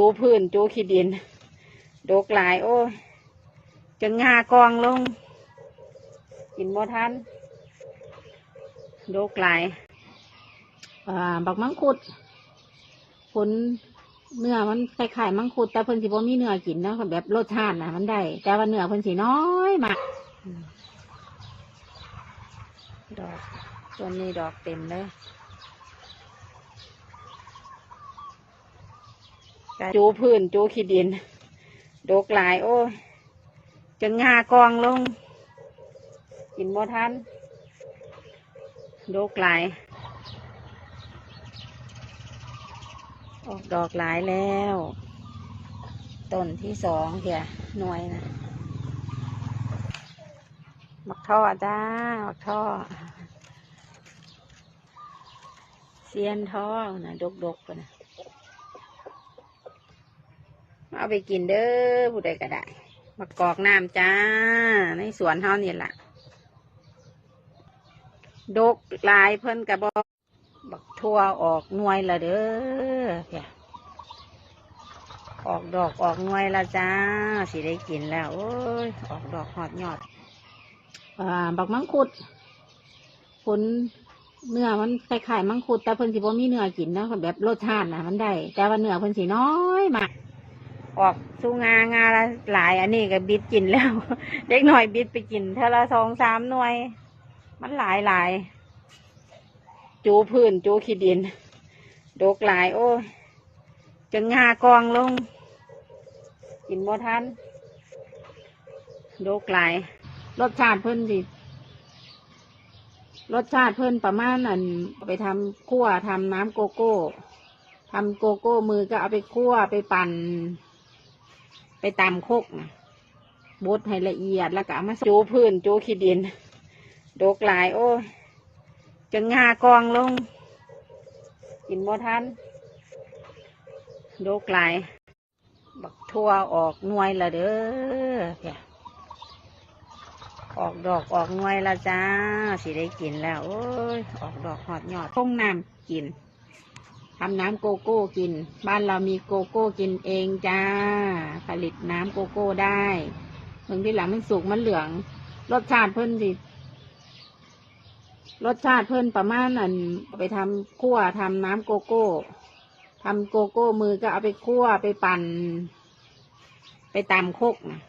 จูพื้นจูขี้ดินดกหลาย โอ้ยจนงากองลง กินบ่ทันดกหลายอ่าบักมังคุดผลเนื้อมันคล้ายๆมังคุดแต่เพิ่นสิบ่มีเนื้อกินเนาะแบบรสชาตินะมันได้ แต่ว่าเนื้อเพิ่นสิน้อยมากอืมดอกต้นนี้ดอกเต็มเลย จูพื้นจูขี้ดินดกหลาย โอ้ยจนงากองลง กินบ่ทันดกหลาย ออกดอกหลายแล้ว ต้นที่สองเดี๋ยหน่วยนะบักท่อจ้าบักท่อเซียนท่อนะดกดกๆกันนะ เอาไปกินเด้อผู้ใดก็ได้บักกอกน้ำจ้า ในสวนเฮานี่แหละดกลายเพิ่นกระบอกบักทั่วออกหน่วยละเด้อเพียออกดอกออกหน่วยละจ้า สิได้กินแล้ว โอ้ย ออกดอกหอดยอด อ่า บักมังคุดผลเนื้อมันคล้ายๆมังคุดแต่เพิ่นสิบ่มีเนื้อกินนะแบบรสชาตินะมันได้ แต่ว่าเนื้อเพิ่นสิน้อยมาก ออกสู้งางาละหลาย อันนี้ก็บิดกินแล้ว เด็กหน่อยบิดไปกินเท่าละสองสามหน่วย มันหลายหลาย จูพื้นจูขี้ดิน ดกหลาย โอ้ยจนงากองลง กินบ่ทันดกหลาย รสชาติเพิ่นสิรสชาติเพิ่นประมาณอันไปทำคั่วทำน้ำโกโก้ทำโกโก้มือก็เอาไปคั่วไปปั่น ไปตำโคกนะบดให้ละเอียดแล้วก็มาจูพื้นจูขี้ดิน โดกหลาย โอ้ยจนงากองลง กินบ่ทันโดกหลาย บักทั่วออกหน่วยละเด้อเพียออกดอกออกหน่วยละจ้า สิได้กินแล้ว โอ้ย ออกดอกหอดยอดต้งน้ำกิน ทำน้ำโกโก้กิน บ้านเรามีโกโก้กินเองจ้า ผลิตน้ำโกโก้ได้เมืองที่หลังมันสุกมันเหลือง รสชาติเพิ่นสิรสชาติเพิ่นประมาณอันไปทำคั่วทำน้ำโกโก้ทำโกโก้มือก็เอาไปคั่วไปปั่น ไปตำโคกนะ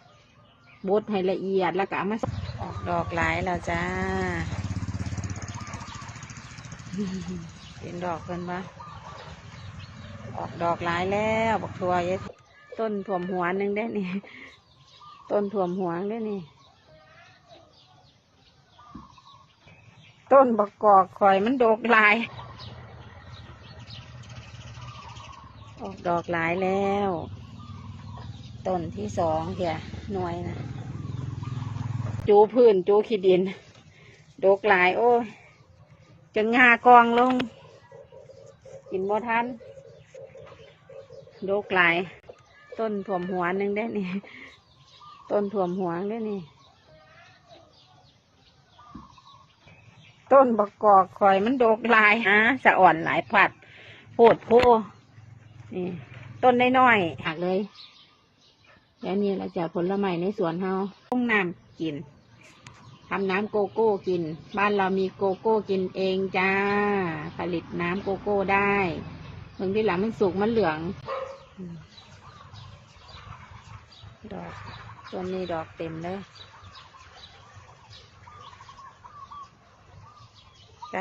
บดให้ละเอียดแล้วก็เอามาออกดอกหลายแล้วจ้า เป็นดอกเพิ่นปะ ออกดอกหลายแล้วบอกทัวเยอะต้นถ่วมหัวนึงได้นี่ ต้นถ่วมหัวได้นี่ ต้นบักกอกข่อยมันดกหลาย ออกดอกหลายแล้ว ต้นที่สองเดี๋ยหน่วยนะ จูพื้นจูขี้ดินดกหลาย โอ้ยจนงากองลง กินบ่ทัน ดกหลาย ต้นถ่วมหัวหนึงได้นี่ ต้นถ่วมหัวได้นี่ ต้นบกกอกข่อยมันโดกหลายฮะสะอ่อนหลายผัดโพดโพนี่ต้นน้อยๆหักเลยแล้วนี่เราจะผลไม้ในสวนเฮาต้งน้ำกินทำน้ำโกโก้กิน บ้านเรามีโกโก้กินเองจ้า ผลิตน้ำโกโก้ได้เมืองที่หลังมันสุกมันเหลือง ดอกต้นนี้ดอกเต็มเลย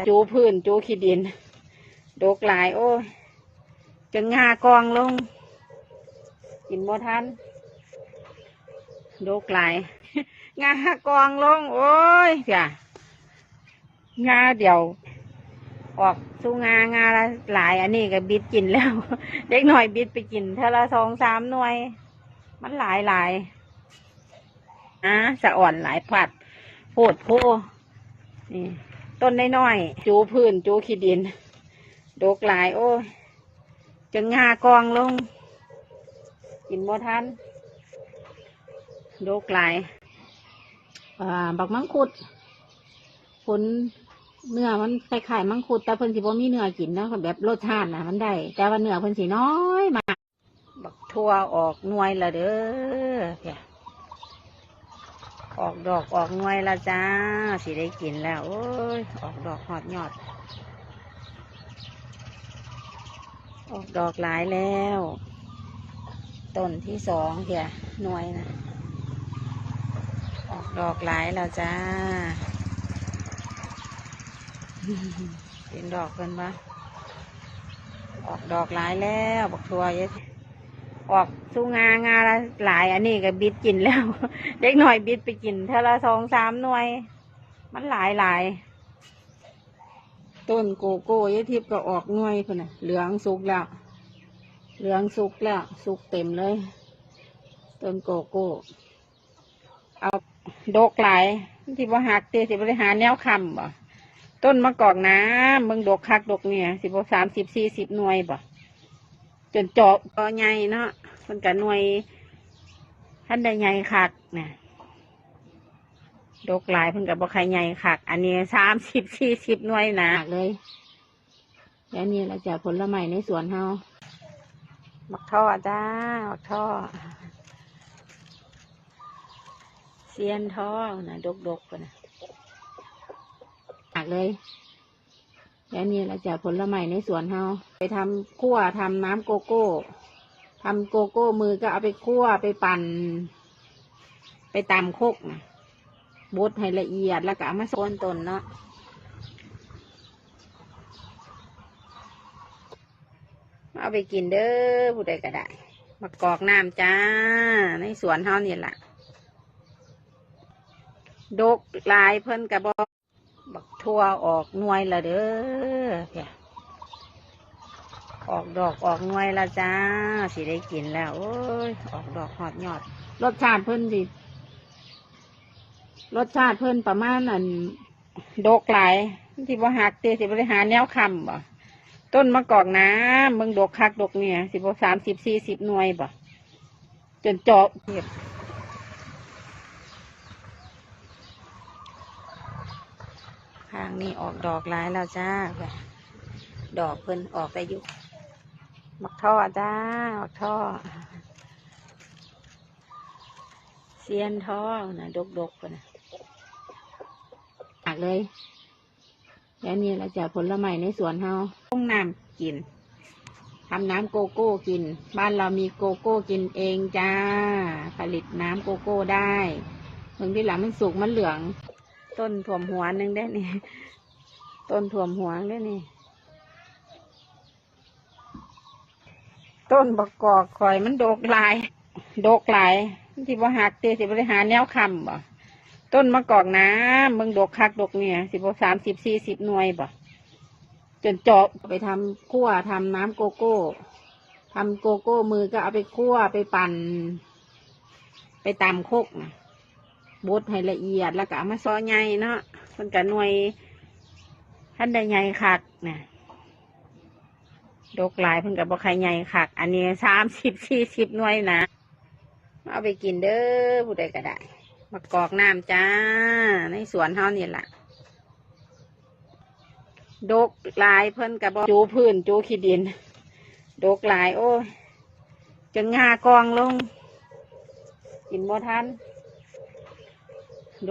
จูพื้นจูขี้ดิน ดกหลาย โอ้ยจนงากองลง กินบ่ทันดกหลาย งากองลง โอ้ยเสียงาเดียว ออกสู้งางาละหลาย อันนี้ก็บิดกินแล้ว เด็กหน่อยบิดไปกินเท่าละสองสามหน่วย มันหลายหลายอะสะอ่อนหลายผัดโพดโพนี่ต้นน้อยๆจูพื้นจูขี้ดิน ดกหลาย โอ้ยจนงากองลง กินบ่ทันดกหลาย อ่า บักมังคุดผล เนื้อมันคล้ายๆมังคุดแต่เพิ่นสิบ่มีเนื้อกินเนาะแบบรสชาตินะมันได้ แต่ว่าเนื้อเพิ่นสิน้อยมากบักทั่วออกหน่วยละเด้อเพียออกดอกออกหน่วยละจ้าสิได้กินแล้วโอ้ยออกดอกหอดยอด ออกดอกหลายแล้วต้นที่สองเพียหน่วยนะออกดอกหลายแล้วจ้า เป็นดอกเป็นปะออกดอกหลายแล้วบักทัวเยอะออกสู้งางาละหลาย อันนี้ก็บิดกินแล้ว เด็กหน่อยบิดไปกินเท่าละสองสามหน่วย มันหลายหลายต้นโกโก้ยาทิพย์ก็ออกหน่วยคนน่ะ เหลืองสุกแล้ว เหลืองสุกแล้ว สุกเต็มเลย ต้นโกโก้ เอาดกหลายที่บ่หักเตะสิบริหารแนวคำบ่ ต้นมะกอกน้ำเมืองดกคักดกเนี่ยสิบสามสิบสี่สิบหน่วยบ่จนเจาะก็ใหญ่เนาะมันกับหน่วยท่านได้ใหญ่คักเนี่ยดกหลายเพิ่นกับบ่ใครใหญ่คัก อันนี้สามสิบสี่สิบหน่วยหนาเลยแล้วนี่เราจะผลไม้ในสวนเฮาบักท่อจ้าบักท่อเซียนท่อนะดกดกๆกันนะหัก เลย แล้วนี่เราจะผลไม้ในสวนเฮาไปทำคั่วทำน้ำโกโก้ทำโกโก้มือก็เอาไปคั่วไปปั่น ไปตำโคกนะบดให้ละเอียดแล้วก็เอามาโซนตนเนาะเอาไปกินเด้อผู้ใดก็ได้มากอกน้ำจ้า ในสวนเฮานี่แหละดกลายเพิ่นกระบอก บักทั่วออกน่วยละเด้อเพียออกดอกออกน่วยละจ้าสิได้กินแล้วโอ้ยออกดอกหอดยอด รสชาติเพิ่นสิรสชาติเพิ่นประมาณนั้นดกหลายที่บ่หักเตสิบริหารแนวคำบ่ต้นมะกอกน้ำมืองดกคักดกเนี่ยสิบสามสิบสี่สิบหน่วยบ่จนเจาะเทียบ ข้างนี้ออกดอกหลายแล้วจ้า ดอกเพิ่นออกไปอยู่มักท่อจ้ามักท่อเซียนท่อนะดกดกๆกันนะหักเลย แล้วนี่เราจะผลไม้ในสวนเฮาต้งน้ำกินทำน้ำโกโก้กิน บ้านเรามีโกโก้กินเองจ้า ผลิตน้ำโกโก้ได้เมืองที่หลังมันสุกมันเหลือง ต้นถ่วมหัวหนึงได้นี่ต้นถ่วมหัวได้นี่ ต้นบักกอกข่อยมันโดกลาย โดกลายที่บ่หักเตะสิบริหารแนวคำบ่ต้นมะกอกน้ำมืองดกคักดกเนี่ยสิบสามสิบสี่สิบหน่วยบ่จนจาะไปทำคั่วทำน้ำโกโก้ทำโกโก้มือก็เอาไปคั่วไปปั่น ไปตำโคกนะ บดให้ละเอียดแล้วก็เอามาซอใหญ่เนาะมันก็หน่วยท่านได้ใหญ่คักนะดกหลายเพิ่นกับบ่ใครใหญ่คัก อันนี้สามสิบสี่สิบหน่วยนะเอาไปกินเด้อผู้ใดก็ได้มากอกน้ำจ้า ในสวนเฮานี่แหละดกหลายเพิ่นกับจูพื้นจูขี้ดิน ดกหลาย โอ้ยจนงากองลง กินบ่ทัน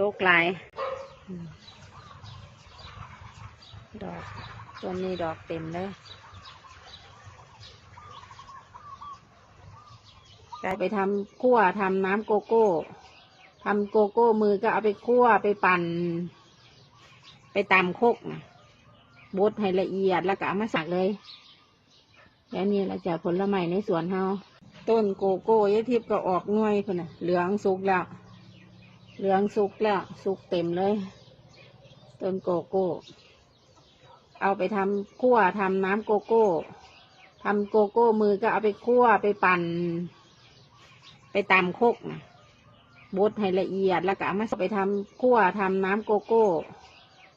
ดกหลาย ดอกต้นนี้ดอกเต็มเลยก็ไปทำคั่วทำน้ำโกโก้ทำโกโก้มือก็เอาไปคั่วไปปั่น ไปตำโคกนะบดให้ละเอียดแล้วก็เอามาสักเลย แล้วนี่เราจะผลไม้ในสวนเฮาต้นโกโก้ยาทิพย์ก็ออกหน่วยคนน่ะ เหลืองสุกแล้ว เหลืองสุกแล้ว สุกเต็มเลย ต้นโกโก้ เอาไปทำคั่วทำน้ำโกโก้ทำโกโก้มือก็เอาไปคั่วไปปั่น ไปตำโคกนะบดให้ละเอียดแล้วก็เอามาไปทำคั่วทำน้ำโกโก้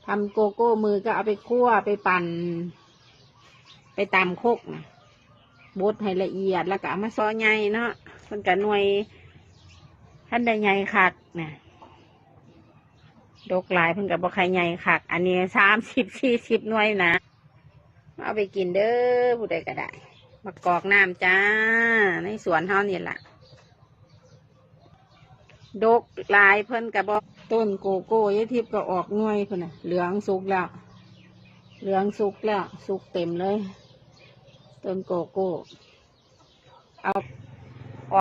ทำโกโก้มือก็เอาไปคั่วไปปั่น ไปตำโคกนะบดให้ละเอียดแล้วก็เอามาซอยใหญ่เนาะมันก็หน่วยท่านได้ใหญ่คักนะ ดกหลายเพิ่นกับบ่ใครใหญ่คัก อันนี้สามสิบสี่สิบหน่วยนะ เอาไปกินเด้อผู้ใดก็ได้มบักอกน้ำจ้า ในสวนเฮานี่แหละดกลายเพิ่นกระบอต้นโกโก้ยทิพย์ก็ออกหน่วยคนน่ะเหลืองสุกแล้ว เหลืองสุกแล้ว สุกเต็มเลย ต้นโกโก้ เอา